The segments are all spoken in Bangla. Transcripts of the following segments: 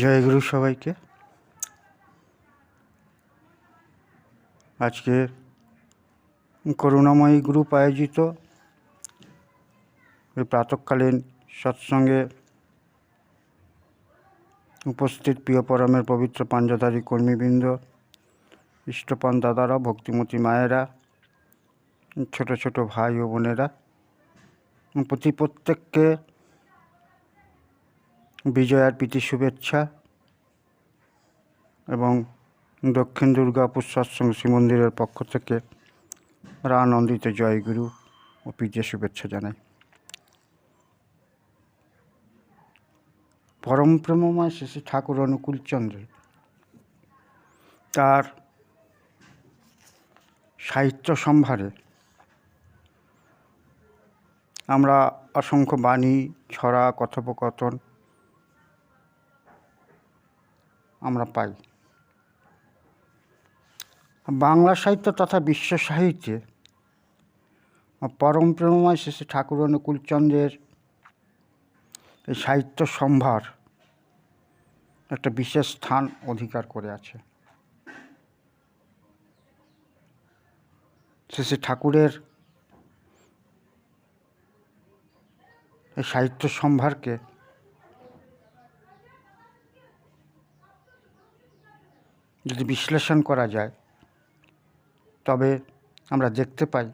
জয় গুরু সবাইকে। আজকে করুণাময়ী গ্রুপ আয়োজিত। এই প্রাতকালীন সৎসঙ্গে উপস্থিত প্রিয় পরমের পবিত্র পাঞ্জাধারী কর্মীবৃন্দ, ইষ্টপান দাদারা, ভক্তিমতী মায়েরা, ছোট ছোট ভাই ও বোনেরা, প্রতি প্রত্যেককে বিজয়ার প্রীতি শুভেচ্ছা এবং দক্ষিণ দুর্গাপুর সৎসঙ্গ শ্রী মন্দিরের পক্ষ থেকে রানন্দিত জয়গুরু ও প্রীতির শুভেচ্ছা জানাই। পরম প্রেমময় শ্রী ঠাকুর অনুকূলচন্দ্র তার সাহিত্য সম্ভারে আমরা অসংখ্য বাণী, ছড়া, কথোপকথন আমরা পাই। বাংলা সাহিত্য তথা বিশ্ব সাহিত্যে পরম প্রেমময় শ্রী ঠাকুর অনুকূলচন্দ্রের এই সাহিত্য সম্ভার একটা বিশেষ স্থান অধিকার করে আছে। শ্রী ঠাকুরের এই সাহিত্য সম্ভারকে যদি বিশ্লেষণ করা যায়, তবে আমরা দেখতে পাই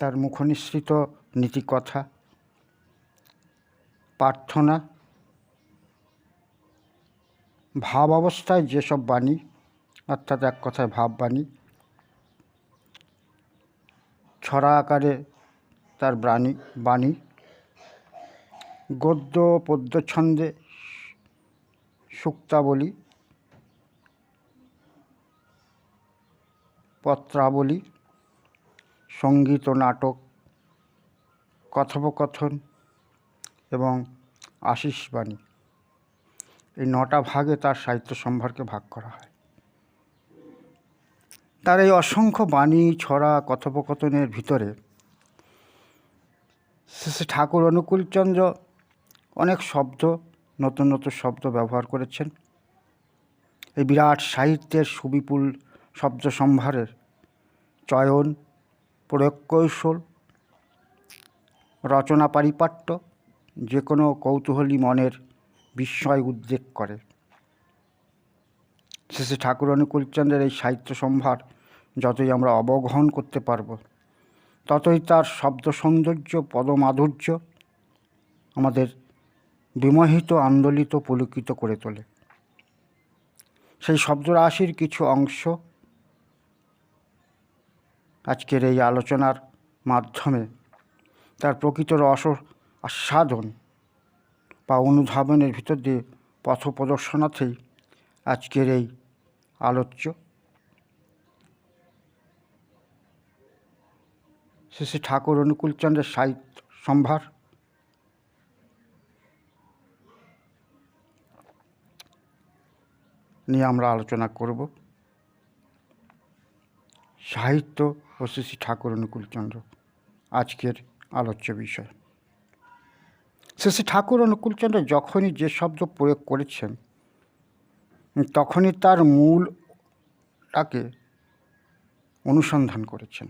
তার মুখনিসৃত নীতিকথা, প্রার্থনা ভাব অবস্থায় যেসব বাণী, অর্থাৎ এক কথায় ভাববাণী ছড়া আকারে তার বাণী বাণী, গদ্য পদ্য ছন্দে সুক্তাবলী পত্রাবলী, সংগীত ও নাটক, কথোপকথন এবং আশিসবাণী। এই নটা ভাগে তার সাহিত্য সম্ভারকে ভাগ করা হয়। তার এই অসংখ্য বাণী, ছড়া, কথোপকথনের ভিতরে শ্রী ঠাকুর অনুকূলচন্দ্র অনেক শব্দ, নতুন নতুন শব্দ ব্যবহার করেছেন। এই বিরাট সাহিত্যের সুবিপুল শব্দ সম্ভারের চয়ন, প্রয়োগ কৌশল, রচনা পারিপাট্য যে কোনো কৌতূহলী মনের বিস্ময় উদ্বেগ করে। শেষে ঠাকুর অনুকূলচন্দ্রের এই সাহিত্য সম্ভার যতই আমরা অবগ্রহণ করতে পারব, ততই তার শব্দ সৌন্দর্য, পদমাধুর্য আমাদের বিমোহিত, আন্দোলিত, পুলকিত করে তোলে। সেই শব্দরাশির কিছু অংশ আজকের এই আলোচনার মাধ্যমে তার প্রকৃত রস আস্বাদন বা অনুধাবনের ভিতর দিয়ে পথ প্রদর্শনাতেই আজকের এই আলোচ্য শ্রী শ্রী ঠাকুর অনুকূলচন্দ্রের সাহিত্য সম্ভার। নিয়ে আমরা আলোচনা করব। সাহিত্য ও শ্রী ঠাকুর অনুকূলচন্দ্র। আজকের আলোচ্য বিষয়। শ্রী ঠাকুর অনুকূলচন্দ্র যখনই যে শব্দ প্রয়োগ করেছেন, তখনই তার মূলটাকে অনুসন্ধান করেছেন।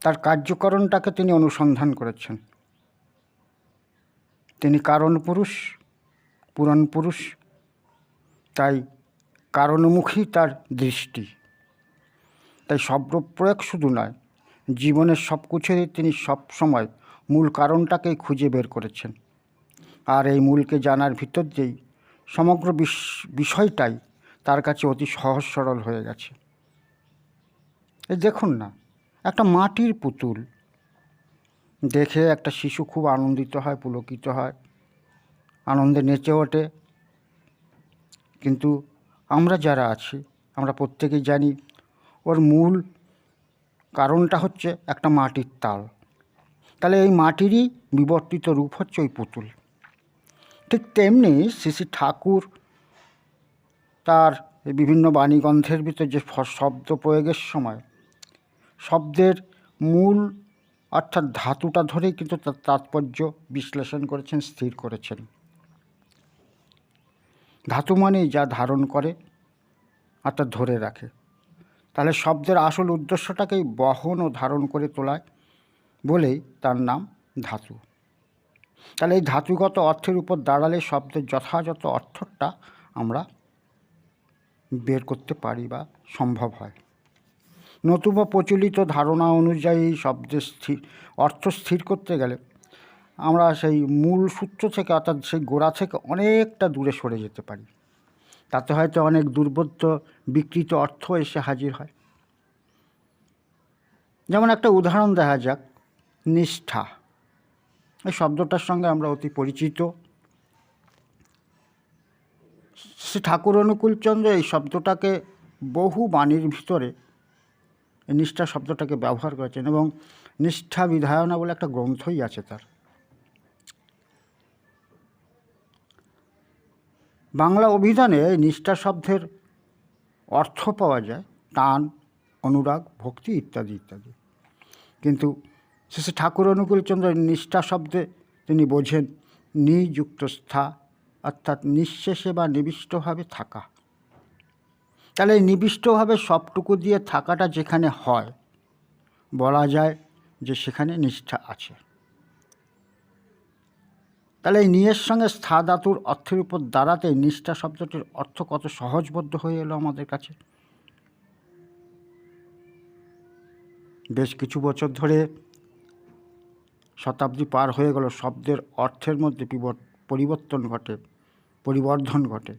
তার কার্যকরণটাকে তিনি অনুসন্ধান করেছেন। তিনি কারণ পুরুষ, পুরাণ পুরুষ, তাই কারণমুখী তার দৃষ্টি। তাই শব্দ প্রয়োগ শুধু নয়, জীবনের সব কিছুরই তিনি সব সময় মূল কারণটাকেই খুঁজে বের করেছেন। আর এই মূলকে জানার ভিতর দিয়েই সমগ্র বিষয়টাই তার কাছে অতি সহজ সরল হয়ে গেছে। এই দেখুন না, একটা মাটির পুতুল। দেখে একটা শিশু খুব আনন্দিত হয়, পুলকিত হয়। আনন্দে নেচে ওঠে। কিন্তু আমরা যারা আছি, আমরা প্রত্যেকেই জানি ওর মূল কারণটা হচ্ছে একটা মাটির তাল। তাহলে এই মাটিরই বিবর্তিত রূপ হচ্ছে ওই পুতুল। ঠিক তেমনি শ্রী ঠাকুর তার বিভিন্ন বাণীগন্থের ভিতর যে শব্দ প্রয়োগের সময়, শব্দের মূল অর্থাৎ ধাতুটা ধরেই কিন্তু তার তাৎপর্য বিশ্লেষণ করেছেন, স্থির করেছেন। ধাতু মানেই যা ধারণ করে, অর্থাৎ ধরে রাখে। তাহলে শব্দের আসল উদ্দেশ্যটাকেই বহন ও ধারণ করে তোলায় বলেই তার নাম ধাতু। তাহলে এই ধাতুগত অর্থের উপর দাঁড়ালে শব্দের যথাযথ অর্থটা আমরা বের করতে পারি বা সম্ভব হয়। নতুবা প্রচলিত ধারণা অনুযায়ী শব্দের স্থির, অর্থ স্থির করতে গেলে আমরা সেই মূল সূত্র থেকে অর্থাৎ সেই গোড়া থেকে অনেকটা দূরে সরে যেতে পারি। তাতে হয়তো অনেক দুর্বোধ্য বিকৃত অর্থ এসে হাজির হয়। যেমন একটা উদাহরণ দেখা যাক, নিষ্ঠা। এই শব্দটার সঙ্গে আমরা অতি পরিচিত। শ্রী ঠাকুর অনুকূলচন্দ্র এই শব্দটাকে বহু বাণীর ভিতরে নিষ্ঠা শব্দটাকে ব্যবহার করেছেন এবং নিষ্ঠা বিধায়না বলে একটা গ্রন্থই আছে তার। বাংলা অভিধানে নিষ্ঠা শব্দের অর্থ পাওয়া যায়, টান, অনুরাগ, ভক্তি ইত্যাদি ইত্যাদি। কিন্তু শেষে ঠাকুর অনুকূলচন্দ্র নিষ্ঠা শব্দে তিনি বোঝেন, নিযুক্ত স্থা, অর্থাৎ নিঃশেষে বা নিবিষ্টভাবে থাকা। তাহলে এই নিবিষ্টভাবে সবটুকু দিয়ে থাকাটা যেখানে হয়, বলা যায় যে সেখানে নিষ্ঠা আছে। তাহলে এই নিয়ের সঙ্গে স্থা ধাতুর অর্থের উপর দাঁড়াতে নিষ্ঠা শব্দটির অর্থ কত সহজবদ্ধ হয়ে এলো আমাদের কাছে? বেশ কিছু বছর ধরে শতাব্দী পার হয়ে গেল, শব্দের অর্থের মধ্যে পরিবর্তন ঘটে, পরিবর্ধন ঘটে।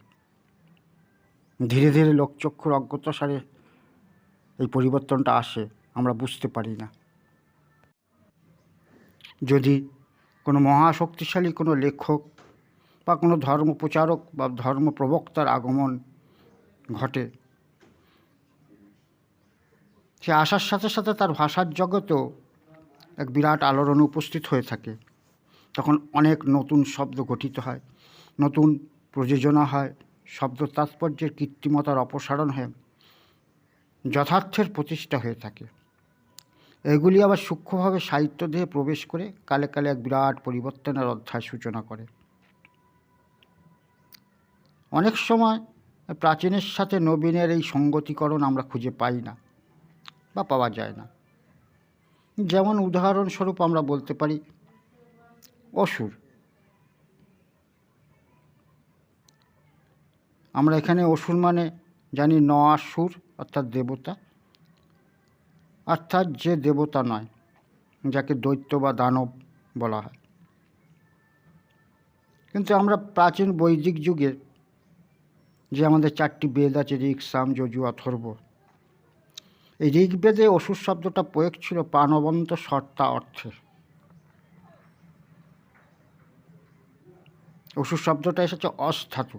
ধীরে ধীরে লোকচক্ষুর অজ্ঞতাসারে এই পরিবর্তনটা আসে, আমরা বুঝতে পারি না। যদি কোনো মহাশক্তিশালী, কোনো লেখক বা কোনো ধর্ম প্রচারক বা ধর্ম প্রবক্তার আগমন ঘটে। সে আসার সাথে সাথে তার ভাষার জগতেও এক বিরাট আলোড়ন উপস্থিত হয়ে থাকে। তখন অনেক নতুন শব্দ গঠিত হয়, নতুন প্রযোজনা হয়, শব্দ তাৎপর্যের কৃত্রিমতার অপসারণ হয়ে, যথার্থের প্রতিষ্ঠা হয়ে থাকে। এগুলি আবার সূক্ষ্মভাবে সাহিত্য দেহে প্রবেশ করে কালে কালে এক বিরাট পরিবর্তনের অধ্যায় সূচনা করে। অনেক সময় প্রাচীনের সাথে নবীনের এই সঙ্গতিকরণ আমরা খুঁজে পাই না বা পাওয়া যায় না। যেমন উদাহরণস্বরূপ আমরা বলতে পারি, অসুর। আমরা এখানে অসুর মানে জানি ন অর্থাৎ দেবতা। অর্থাৎ যে দেবতা নয়, যাকে দৈত্য বা দানব বলা হয়। কিন্তু আমরা প্রাচীন বৈদিক যুগে যে আমাদের চারটি বেদ আছে ঋক সাম যজু অথর্ব এই ঋগ্বেদে অসুর শব্দটা প্রয়োগ ছিল প্রাণবন্ত সত্তা অর্থে অসুর শব্দটা এসেছে অস্থাতু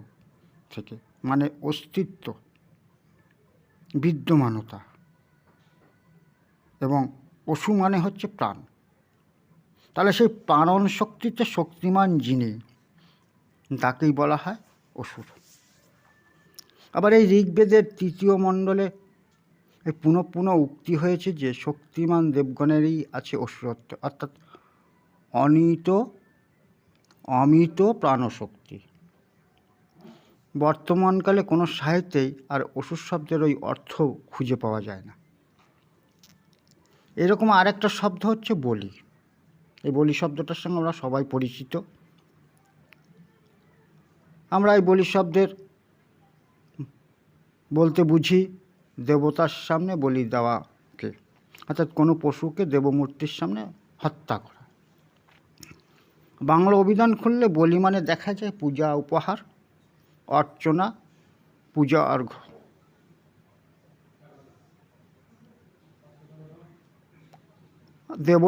থেকে মানে অস্তিত্ব, বিদ্যমানতা। এবং অসু মানে হচ্ছে প্রাণ। তাহলে সেই প্রাণন শক্তিতে শক্তিমান যিনি তাকেই বলা হয় অসুর। আবার এই ঋগ্বেদের তৃতীয় মণ্ডলে এই পুনঃ পুনঃ উক্তি হয়েছে যে শক্তিমান দেবগণেরই আছে অসুরত্ব, অর্থাৎ অনিত, অমিত প্রাণশক্তি। বর্তমানকালে কোনো সাহিত্যেই আর অসুর শব্দের ওই অর্থ খুঁজে পাওয়া যায় না। এরকম আরেকটা শব্দ হচ্ছে বলি। এই বলি শব্দটার সঙ্গে আমরা সবাই পরিচিত। আমরা এই বলি শব্দের বলতে বুঝি দেবতার সামনে বলি দেওয়াকে। অর্থাৎ কোনো পশুকে দেবমূর্তির সামনে হত্যা করা। বাংলা অভিধান খুললে বলি মানে দেখা যায় পূজা, উপহার, অর্চনা, পূজা, অর্ঘ্য। দেব,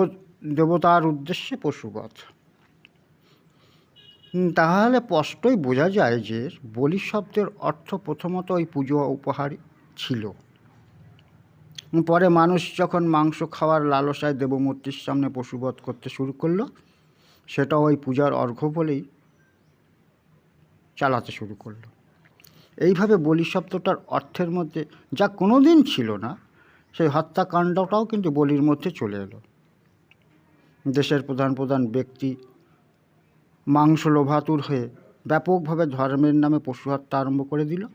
দেবতার উদ্দেশ্যে পশুবধ তাহলে স্পষ্টই বোঝা যায় যে বলি শব্দের অর্থ প্রথমত ওই পুজো উপহার ছিল। পরে মানুষ যখন মাংস খাওয়ার লালসায় দেবমূর্তির সামনে পশুবধ করতে শুরু করল সেটা ওই পূজার অর্ঘ্য বলেই চালাতে শুরু করল। এইভাবে বলি শব্দটার অর্থের মধ্যে যা কোনো দিন ছিল না, সেই হত্যাকাণ্ডটাও কিন্তু বলির মধ্যে চলে এলো। দেশের প্রধান প্রধান ব্যক্তি মাংস লোভাতুর হয়ে ব্যাপকভাবে ধর্মের নামে পশু হত্যা আরম্ভ করে দিল।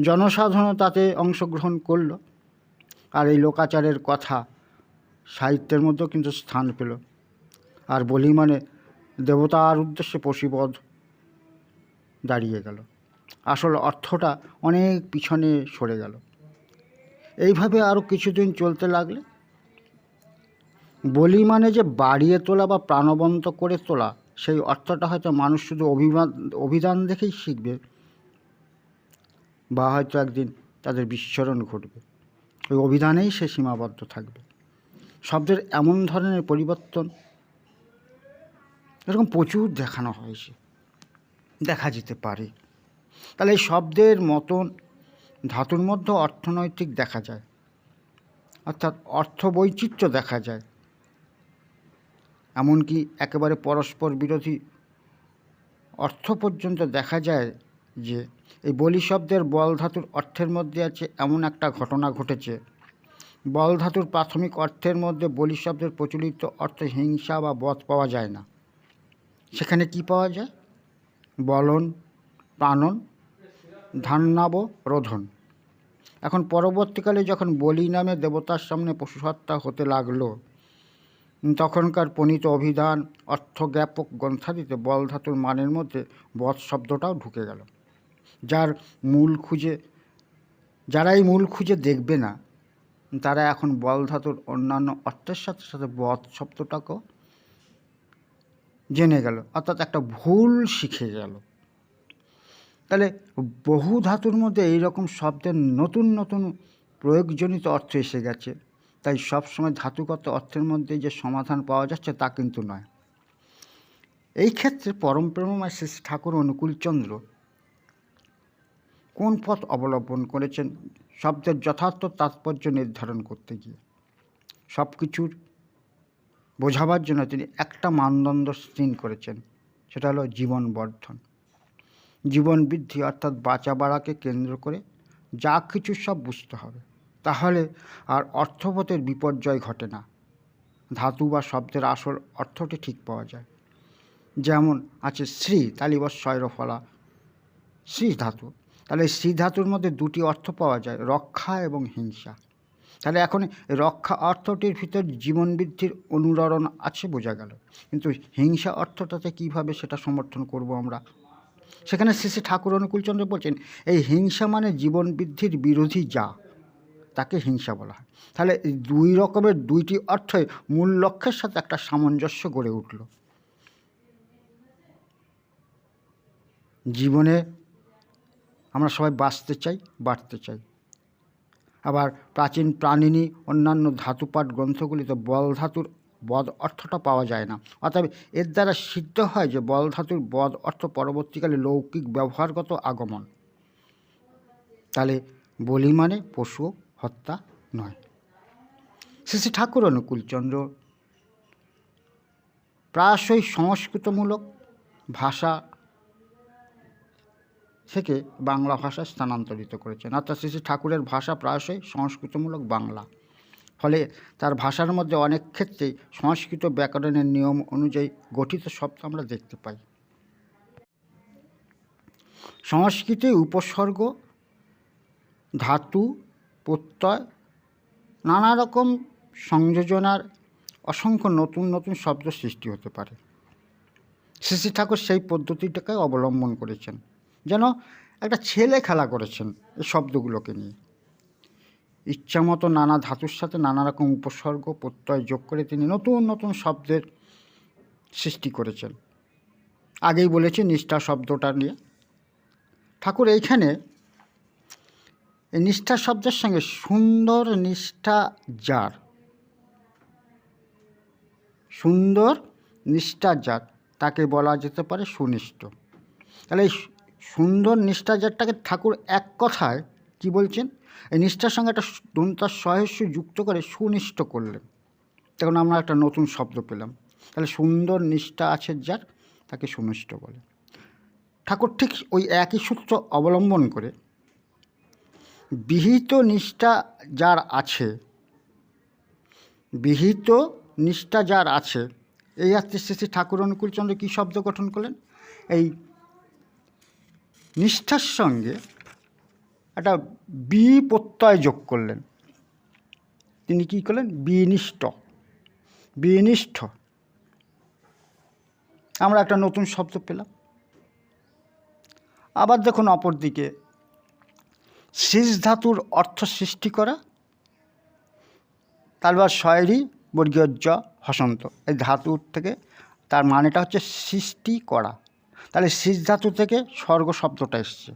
জনসাধারণ তাতে অংশগ্রহণ করল। আর এই লোকাচারের কথা সাহিত্যের মধ্যেও কিন্তু স্থান পেল। আর বলি মানে দেবতার উদ্দেশ্যে পশুবধ দাঁড়িয়ে গেল। আসল অর্থটা অনেক পিছনে সরে গেল। এইভাবে আরও কিছুদিন চলতে লাগলে বলি মানে যে বাড়িয়ে তোলা বা প্রাণবন্ত করে তোলা, সেই অর্থটা হয়তো মানুষ শুধু অভিমান, অভিধান দেখেই শিখবে বা হয়তো একদিন তাদের বিস্মরণ ঘটবে। ওই অভিধানেই সে সীমাবদ্ধ থাকবে। শব্দের এমন ধরনের পরিবর্তন এরকম প্রচুর দেখানো হয়েছে দেখা যেতে পারে। তাহলে শব্দের মতন ধাতুর মধ্যে অর্থনৈতিক দেখা যায়। অর্থাৎ অর্থ বৈচিত্র্য দেখা যায়। এমনকি একেবারে পরস্পর বিরোধী অর্থ পর্যন্ত দেখা যায় যে এই বলি শব্দের বল ধাতুর অর্থের মধ্যে আছে এমন একটা ঘটনা ঘটেছে। বল ধাতুর প্রাথমিক অর্থের মধ্যে বলি শব্দের প্রচলিত অর্থ হিংসা বা বধ পাওয়া যায় না। সেখানে কি পাওয়া যায়? বলন, প্রাণন, ধান্নাব, রোধন। এখন পরবর্তীকালে যখন বলি নামে দেবতার সামনে পশু হত্যা হতে লাগল তখনকার প্রণীত অভিধান অর্থজ্ঞাপক গ্রন্থাদিতে বল ধাতুর মানের মধ্যে বধ শব্দটাও ঢুকে গেল। যার মূল খুঁজে যারা এই মূল খুঁজে দেখবে না, তারা এখন বল ধাতুর অন্যান্য অর্থের সাথে সাথে বধ শব্দটাকেও জেনে গেল, অর্থাৎ একটা ভুল শিখে গেল। তাহলে বহু ধাতুর মধ্যে এই রকম শব্দের নতুন নতুন প্রয়োগজনিত অর্থ এসে গেছে। তাই সবসময় ধাতুগত অর্থের মধ্যে যে সমাধান পাওয়া যাচ্ছে তা কিন্তু নয়। এই ক্ষেত্রে পরম প্রেমময় শ্রী ঠাকুর অনুকূলচন্দ্র কোন পথ অবলম্বন করেছেন? শব্দের যথার্থ তাৎপর্য নির্ধারণ করতে গিয়ে। সব কিছুর বোঝাবার জন্য তিনি একটা মানদণ্ড স্থির করেছেন, সেটা হলো জীবন বর্ধন। জীবন বৃদ্ধি অর্থাৎ বাঁচা বাড়াকে কেন্দ্র করে যা কিছু সব বুঝতে হবে। তাহলে আর অর্থপথের বিপর্যয় ঘটে না। ধাতু বা শব্দের আসল অর্থটি ঠিক পাওয়া যায়। যেমন আছে শ্রী তালিবস ফলা শ্রী ধাতু। তাহলে শ্রী ধাতুর মধ্যে দুটি অর্থ পাওয়া যায়, রক্ষা এবং হিংসা। তাহলে এখন রক্ষা অর্থটির ভিতর জীবন বৃদ্ধির অনুরণন আছে বোঝা গেল। কিন্তু হিংসা অর্থটাতে কীভাবে সেটা সমর্থন করব আমরা? সেখানে শ্রী ঠাকুর অনুকূলচন্দ্র বলছেন, এই হিংসা মানে জীবন বৃদ্ধির বিরোধী যা। তাকে হিংসা বলা হয়। তাহলে দুই রকমের দুইটি অর্থই মূল লক্ষ্যের সাথে একটা সামঞ্জস্য গড়ে উঠল। জীবনে আমরা সবাই বাঁচতে চাই, বাড়তে চাই। আবার প্রাচীন প্রাণিনী, অন্যান্য ধাতুপাঠ গ্রন্থগুলিতে বল ধাতুর বদ অর্থটা পাওয়া যায় না। অর্থাৎ এর দ্বারা সিদ্ধ হয় যে বল ধাতুর বদ অর্থ পরবর্তীকালে লৌকিক ব্যবহারগত আগমন। তাহলে বলি মানে পশু হত্যা নয়। শ্রী ঠাকুর অনুকূলচন্দ্র প্রায়শই সংস্কৃতমূলক ভাষা থেকে বাংলা ভাষা স্থানান্তরিত করেছেন। অর্থাৎ শ্রী ঠাকুরের ভাষা প্রায়শই সংস্কৃতমূলক বাংলা। ফলে তার ভাষার মধ্যে অনেক ক্ষেত্রেই সংস্কৃত ব্যাকরণের নিয়ম অনুযায়ী গঠিত শব্দ আমরা দেখতে পাই। সংস্কৃতে উপসর্গ, ধাতু প্রত্যয় নানা রকম সংযোজনার অসংখ্য নতুন নতুন শব্দ সৃষ্টি হতে পারে। শ্রী ঠাকুর সেই পদ্ধতিটাকে অবলম্বন করেছেন, যেন একটা ছেলে খেলা করেছেন এই শব্দগুলোকে নিয়ে। ইচ্ছামতো নানা ধাতুর সাথে নানা রকম উপসর্গ, প্রত্যয় যোগ করে তিনি নতুন নতুন শব্দের সৃষ্টি করেছেন। আগেই বলেছি, নিষ্ঠা শব্দটা নিয়ে। ঠাকুর এইখানে এই নিষ্ঠা শব্দের সঙ্গে সুন্দর নিষ্ঠা যার সুন্দর নিষ্ঠা যার তাকে বলা যেতে পারে সুনিষ্ঠ তাহলে এই সুন্দর নিষ্ঠা যারটাকে ঠাকুর এক কথায় কি বলছেন? এই নিষ্ঠার সঙ্গে একটা দন্তার সহস্য যুক্ত করে সুনিষ্ঠ করলেন। তখন আমরা একটা নতুন শব্দ পেলাম। তাহলে সুন্দর নিষ্ঠা আছে যার, তাকে সুনিষ্ঠ বলে। ঠাকুর ঠিক ওই একই সূত্র অবলম্বন করে বিহিত নিষ্ঠা যার আছে। বিহিত নিষ্ঠা যার আছে। এই আত্মীয় শ্রী ঠাকুর অনুকূলচন্দ্র কী শব্দ গঠন করলেন? এই নিষ্ঠার সঙ্গে একটা বি প্রত্যয় যোগ করলেন। তিনি কী করলেন? বিনিষ্ঠ বিনিষ্ঠ। আমরা একটা নতুন শব্দ পেলাম। আবার দেখুন অপরদিকে শীষ ধাতুর অর্থ সৃষ্টি করা। তারপর শয়েরই বর্গীয় জ হসন্ত। এই ধাতুর থেকে তার মানেটা হচ্ছে সৃষ্টি করা। তাহলে শীষ ধাতু থেকে স্বর্গ শব্দটা এসছে।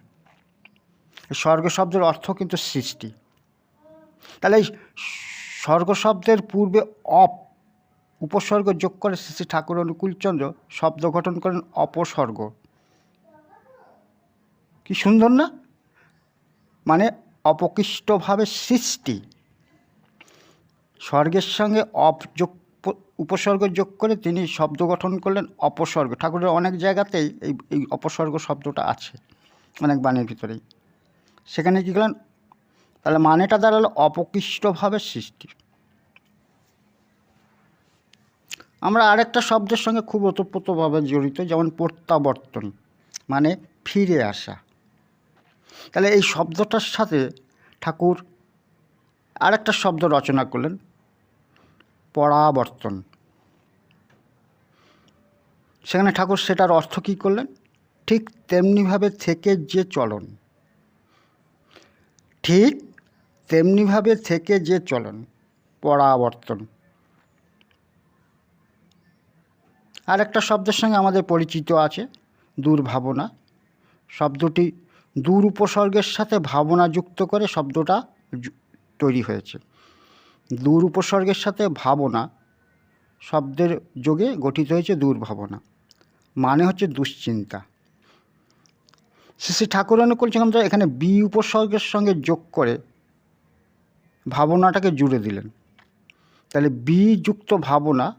স্বর্গ শব্দের অর্থ কিন্তু সৃষ্টি। তাহলে এই স্বর্গ শব্দের পূর্বে অপ উপসর্গ যোগ করে শ্রী ঠাকুর অনুকূলচন্দ্র শব্দ গঠন করেন অপসর্গ কি সুন্দর না? মানে অপকৃষ্টভাবে সৃষ্টি। স্বর্গের সঙ্গে অপযোগ উপসর্গ যোগ করে তিনি শব্দ গঠন করলেন অপসর্গ। ঠাকুরের অনেক জায়গাতেই এই এই অপসর্গ শব্দটা আছে, অনেক বাণীর ভিতরেই। সেখানে কী করলেন? তাহলে মানেটা দাঁড়াল অপকৃষ্টভাবে সৃষ্টি। আমরা আরেকটা শব্দের সঙ্গে খুব ওতপ্রোতভাবে জড়িত, যেমন প্রত্যাবর্তন মানে ফিরে আসা। তাহলে এই শব্দটার সাথে ঠাকুর আরেকটা শব্দ রচনা করলেন, পরাবর্তন। সেখানে ঠাকুর সেটার অর্থ কী করলেন? ঠিক তেমনিভাবে থেকে যে চলন। ঠিক তেমনিভাবে থেকে যে চলন, পরাবর্তন। আর একটা শব্দের সঙ্গে আমাদের পরিচিত আছে, দুর্ভাবনা। শব্দটি দূর উপসর্গের সাথে ভাবনা যুক্ত করে শব্দটা তৈরি হয়েছে। দূর উপসর্গের সাথে ভাবনা শব্দের যোগে গঠিত হয়েছে দুর্ভাবনা। মানে হচ্ছে দুশ্চিন্তা। শ্রী শ্রী ঠাকুর অনুকূল চন্দ্র এখানে বি উপসর্গের সঙ্গে যোগ করে ভাবনাটাকে জুড়ে দিলেন। তাহলে বি যুক্ত ভাবনা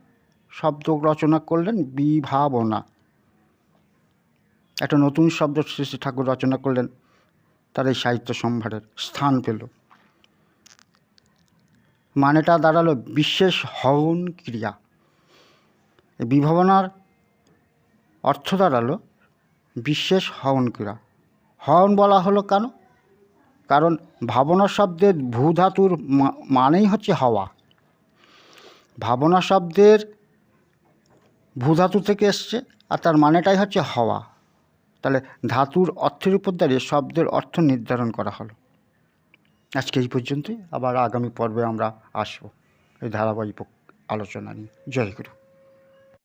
শব্দ রচনা করলেন বিভাবনা একটা নতুন শব্দ শ্রী ঠাকুর রচনা করলেন, তার এই সাহিত্য সম্ভারের স্থান পেল। মানেটা দাঁড়াল বিশেষ হওন ক্রিয়া। বিভাবনার অর্থ দাঁড়াল বিশেষ হওন ক্রিয়া। হওন বলা হলো কেন? কারণ ভাবনা শব্দের ভূধাতুর মানেই হচ্ছে হওয়া। ভাবনা শব্দের ভূধাতু থেকে এসছে আর তার মানেটাই হচ্ছে হাওয়া। তাহলে ধাতুর অর্থের উপর দাঁড়িয়ে শব্দের অর্থ নির্ধারণ করা হলো। আজকে এই পর্যন্তই। আবার আগামী পর্বে আমরা আসব। এই ধারাবাহিক আলোচনা নিয়ে। জয় গুরু।